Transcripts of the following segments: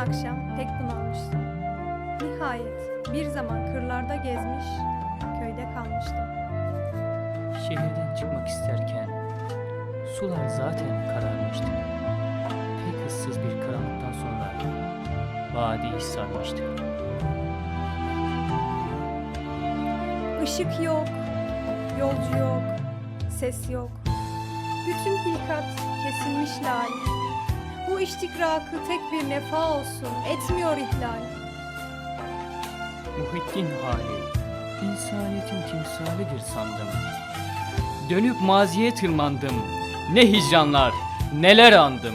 akşam pek bunalmıştım. Nihayet bir zaman kırlarda gezmiş, köyde kalmıştım. Şehirden çıkmak isterken sular zaten kararmıştı. Pek ıssız bir karanlıktan sonra vadi sarmıştı. Işık yok, yolcu yok, ses yok. Bütün hilkat kesilmiş lal. Bu iştikrakı tek bir nefa olsun, etmiyor ihlal. Muhittin hali, insaniyetin timsalidir sandım. Dönüp maziye tırmandım. Ne hicranlar, neler andım.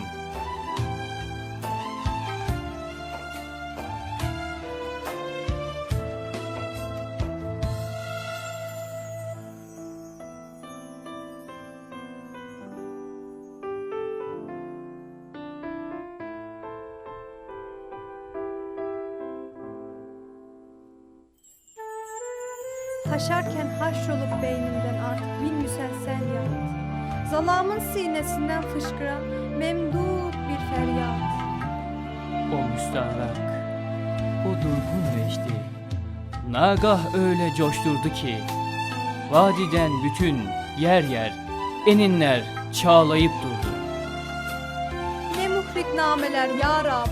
Taşarken haşrolup beynimden artık bin müselsel yahut. Zalamın sinesinden fışkıran memdut bir feryat. O müstahrak, o durgun vecdi, nagah öyle coşturdu ki, vadiden bütün yer yer, eninler çağlayıp durdu. Ne muhrik nameler ya Rab,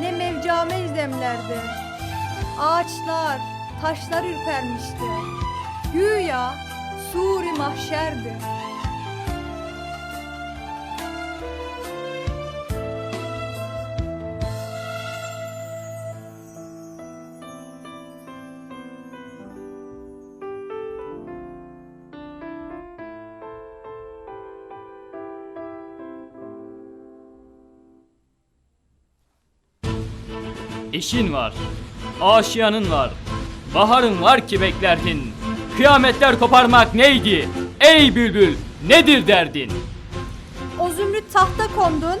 ne mevcame izlemlerdi. Ağaçlar, taşlar ürpermişti. Güya suri mahşerdi. Eşin var, aşiyanın var, baharın var ki beklerdin. Kıyametler koparmak neydi? Ey bülbül, nedir derdin? O zümrüt tahta kondun,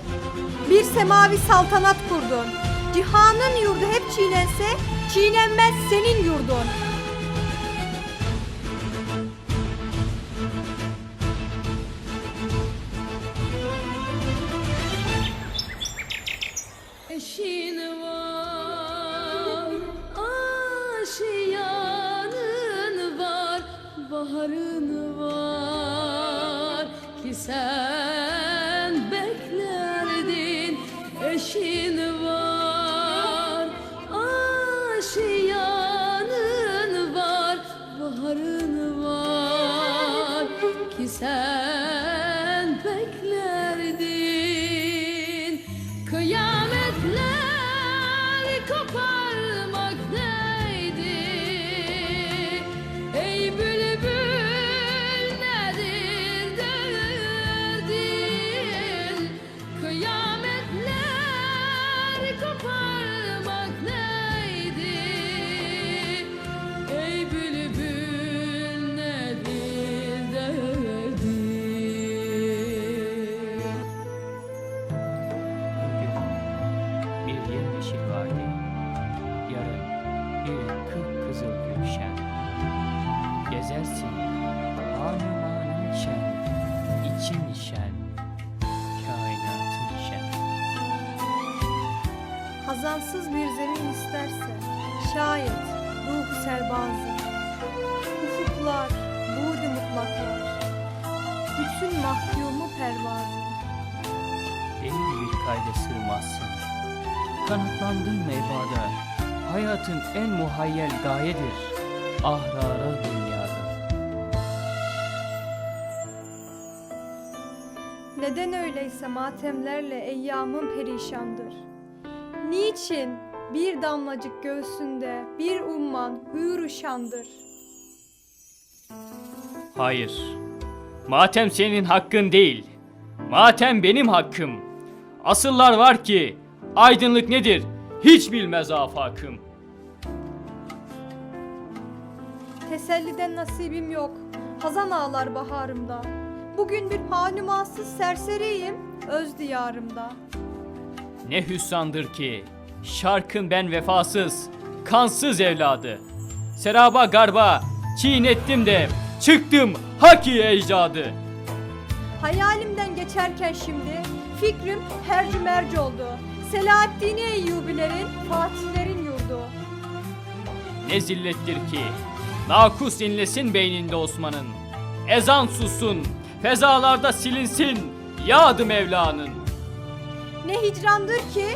bir semavi saltanat kurdun. Cihanın yurdu hep çiğnense, çiğnenmez senin yurdun. Eşin var, baharın var ki sen bir kıpkızıl gülşen. Gezersin, hanemanın şen, için şen, kainatın şen. Hazansız bir zemin isterse, şayet ruhu serbazı. Ufuklar, buğdu mutlaklar, bütün mahkumu pervazı. Benim bir kayda sığmazsın. Kanatlandın mevbada, hayatın en muhayyel gayedir. Ahrara dünyada. Neden öyleyse matemlerle eyyamın perişandır? Niçin bir damlacık göğsünde bir umman hür şandır? Hayır. Matem senin hakkın değil. Matem benim hakkım. Asıllar var ki aydınlık nedir hiç bilmez afakım. Teselliden nasibim yok, hazan ağlar baharımda. Bugün bir hanumansız serseriyim, öz diyarımda. Ne hüsrandır ki şarkın ben vefasız, kansız evladı. Seraba garba çiğnettim de çıktım haki ecdadı. Hayalimden geçerken şimdi fikrim hercü merci oldu. Selahaddin Eyyubilerin, Fatihlerin yurdu. Ne zillettir ki nakus inlesin beyninde Osman'ın. Ezan sussun, fezalarda silinsin yadı Mevla'nın. Ne hicrandır ki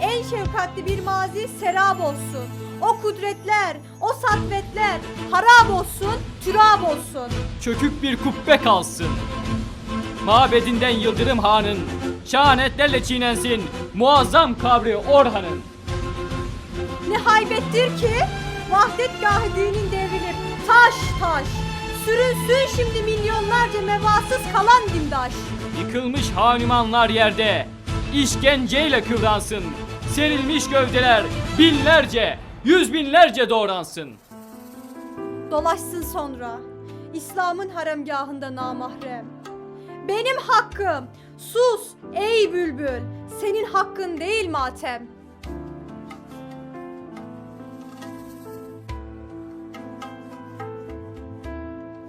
en şefkatli bir mazi serap olsun. O kudretler, o satvetler harap olsun, türab olsun. Çökük bir kubbe kalsın. Mabedinden Yıldırım Han'ın şahanetlerle çiğnensin muazzam kabri Orhan'ın. Ne haybettir ki vahdetgah dinin devrilip taş taş. Sürünsün şimdi milyonlarca mevasız kalan dimdaş. Yıkılmış hanumanlar yerde işkenceyle kıvransın. Serilmiş gövdeler binlerce, yüz binlerce doğransın. Dolaşsın sonra İslam'ın haremgahında namahrem. Benim hakkım sus ey bülbül senin hakkın değil matem.